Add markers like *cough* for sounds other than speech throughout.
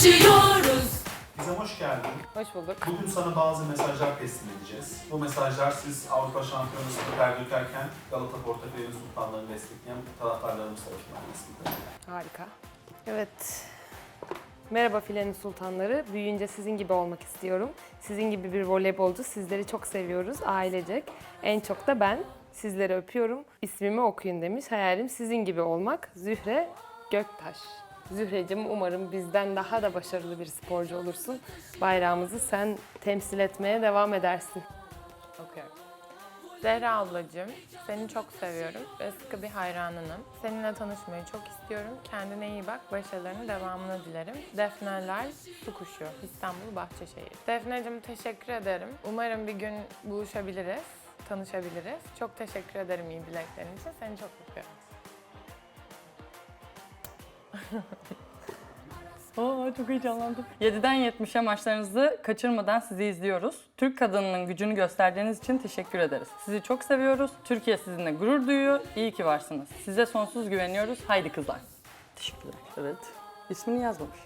Bize hoş geldin. Hoş bulduk. Bugün sana bazı mesajlar teslim edeceğiz. Bu mesajlar siz Avrupa Şampiyonası'nda ter dökerken Galata Portefel'in sultanlarını destekleyen taraftarlarımız tarafından desteklenir. Harika. Evet. Merhaba Filenin Sultanları. Büyüyünce sizin gibi olmak istiyorum. Sizin gibi bir voleybolcu. Sizleri çok seviyoruz ailecek. En çok da ben. Sizleri öpüyorum. İsmimi okuyun demiş. Hayalim sizin gibi olmak. Zühre Göktaş. Zührecim umarım bizden daha da başarılı bir sporcu olursun. Bayrağımızı sen temsil etmeye devam edersin. Okuyorum. Zehra ablacığım, seni çok seviyorum ve sıkı bir hayranınım. Seninle tanışmayı çok istiyorum. Kendine iyi bak, başarılarının devamını dilerim. Defneler Su Kuşu, İstanbul Bahçeşehir. Defneciğim teşekkür ederim. Umarım bir gün buluşabiliriz, tanışabiliriz. Çok teşekkür ederim iyi dileklerin için. Seni çok öpüyorum. Aa, çok heyecanlandım. 7'den 70'e maçlarınızı kaçırmadan sizi izliyoruz. Türk kadınının gücünü gösterdiğiniz için teşekkür ederiz. Sizi çok seviyoruz. Türkiye sizinle gurur duyuyor. İyi ki varsınız. Size sonsuz güveniyoruz. Haydi kızlar. Teşekkürler. Evet. İsmini yazmamış.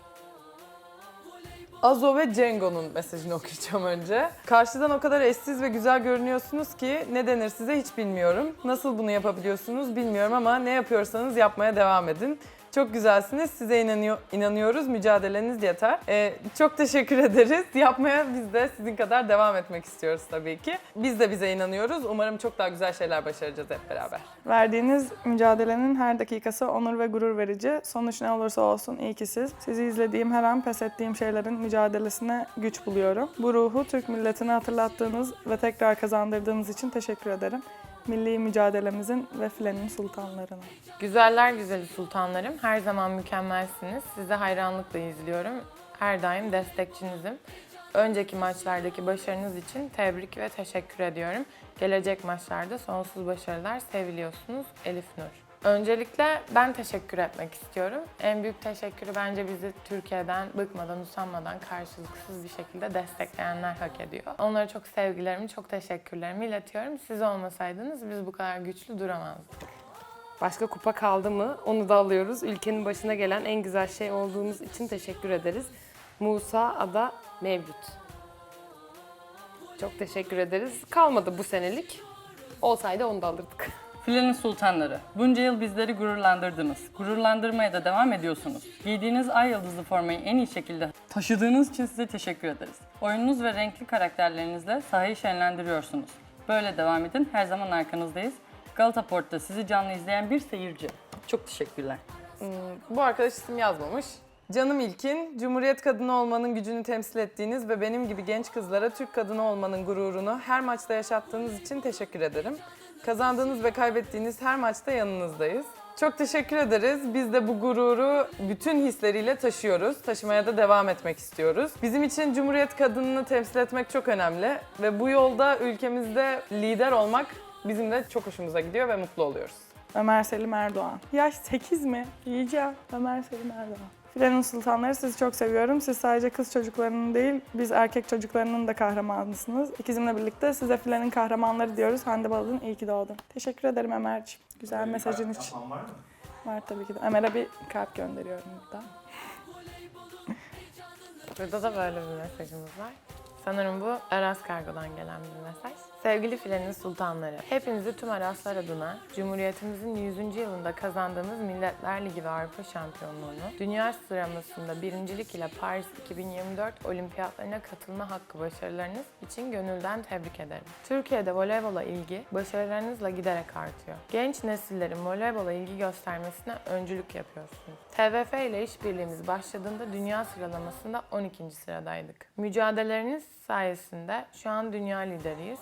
Azo ve Cengo'nun mesajını okuyacağım önce. Karşıdan o kadar eşsiz ve güzel görünüyorsunuz ki ne denir size hiç bilmiyorum. Nasıl bunu yapabiliyorsunuz bilmiyorum ama ne yapıyorsanız yapmaya devam edin. Çok güzelsiniz. Size inanıyor, inanıyoruz. Mücadeleniz yeter. Ee, çok teşekkür ederiz. *laughs* Yapmaya biz de sizin kadar devam etmek istiyoruz tabii ki. Biz de bize inanıyoruz. Umarım çok daha güzel şeyler başaracağız hep beraber. Verdiğiniz mücadelenin her dakikası onur ve gurur verici. Sonuç ne olursa olsun iyi ki siz. Sizi izlediğim her an pes ettiğim şeylerin mücadelesine güç buluyorum. Bu ruhu Türk milletine hatırlattığınız ve tekrar kazandırdığınız için teşekkür ederim. Milli mücadelemizin ve filenin sultanlarına. Güzeller güzeli sultanlarım, her zaman mükemmelsiniz. Sizi hayranlıkla izliyorum. Her daim destekçinizim. Önceki maçlardaki başarınız için tebrik ve teşekkür ediyorum. Gelecek maçlarda sonsuz başarılar seviliyorsunuz Elif Nur. Öncelikle ben teşekkür etmek istiyorum. En büyük teşekkürü bence bizi Türkiye'den bıkmadan, usanmadan karşılıksız bir şekilde destekleyenler hak ediyor. Onlara çok sevgilerimi, çok teşekkürlerimi iletiyorum. Siz olmasaydınız biz bu kadar güçlü duramazdık. Başka kupa kaldı mı onu da alıyoruz. Ülkenin başına gelen en güzel şey olduğunuz için teşekkür ederiz. Musa Ada Mevlüt. Çok teşekkür ederiz. Kalmadı bu senelik. Olsaydı onu da alırdık. Filenin sultanları. Bunca yıl bizleri gururlandırdınız. Gururlandırmaya da devam ediyorsunuz. Giydiğiniz ay yıldızlı formayı en iyi şekilde taşıdığınız için size teşekkür ederiz. Oyununuz ve renkli karakterlerinizle sahayı şenlendiriyorsunuz. Böyle devam edin. Her zaman arkanızdayız. Galata Port'ta sizi canlı izleyen bir seyirci. Çok teşekkürler. Bu arkadaş isim yazmamış. Canım İlkin, Cumhuriyet kadını olmanın gücünü temsil ettiğiniz ve benim gibi genç kızlara Türk kadını olmanın gururunu her maçta yaşattığınız için teşekkür ederim. Kazandığınız ve kaybettiğiniz her maçta yanınızdayız. Çok teşekkür ederiz. Biz de bu gururu bütün hisleriyle taşıyoruz. Taşımaya da devam etmek istiyoruz. Bizim için Cumhuriyet kadınını temsil etmek çok önemli ve bu yolda ülkemizde lider olmak bizim de çok hoşumuza gidiyor ve mutlu oluyoruz. Ömer Selim Erdoğan. Yaş 8 mi? Yiyeceğim. Ömer Selim Erdoğan. Filenin sultanları sizi çok seviyorum. Siz sadece kız çocuklarının değil, biz erkek çocuklarının da kahramanısınız. İkizimle birlikte size filenin kahramanları diyoruz. Hande Baladın iyi ki doğdun. Teşekkür ederim Ömerciğim. Güzel bir mesajın için. var mı? Var tabii ki de. Ömer'e bir kalp gönderiyorum burada. Burada da böyle bir mesajımız var. Sanırım bu Aras Kargo'dan gelen bir mesaj. Sevgili filenin sultanları, hepinizi tüm Araslar adına Cumhuriyetimizin 100. yılında kazandığımız Milletler Ligi ve Avrupa Şampiyonluğunu, dünya sıralamasında birincilik ile Paris 2024 olimpiyatlarına katılma hakkı başarılarınız için gönülden tebrik ederim. Türkiye'de voleybola ilgi başarılarınızla giderek artıyor. Genç nesillerin voleybola ilgi göstermesine öncülük yapıyorsunuz. TVF ile işbirliğimiz başladığında dünya sıralamasında 12. sıradaydık. Mücadeleleriniz sayesinde şu an dünya lideriyiz.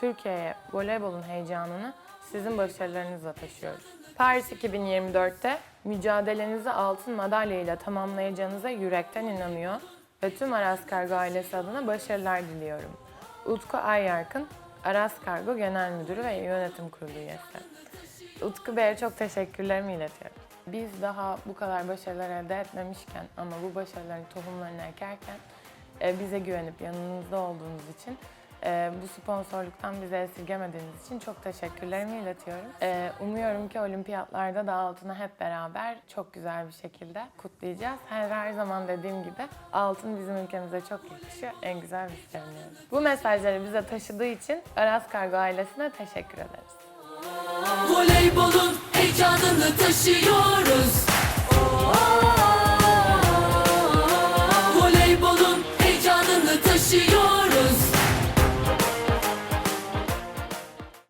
Türkiye'ye voleybolun heyecanını sizin başarılarınızla taşıyoruz. Paris 2024'te mücadelenizi altın madalya ile tamamlayacağınıza yürekten inanıyor ve tüm Aras Kargo ailesi adına başarılar diliyorum. Utku Ayyarkın, Aras Kargo Genel Müdürü ve Yönetim Kurulu üyesi. Utku Bey'e çok teşekkürlerimi iletiyorum. Biz daha bu kadar başarılar elde etmemişken ama bu başarıların tohumlarını ekerken bize güvenip yanınızda olduğunuz için Ee, bu sponsorluktan bizi esirgemediğiniz için çok teşekkürlerimi iletiyorum. Ee, umuyorum ki olimpiyatlarda da altını hep beraber çok güzel bir şekilde kutlayacağız. Her, her zaman dediğim gibi altın bizim ülkemize çok yakışıyor. En güzel biz seviniyoruz. Bu mesajları bize taşıdığı için Aras Kargo ailesine teşekkür ederiz. Voleybolun heyecanını taşıyoruz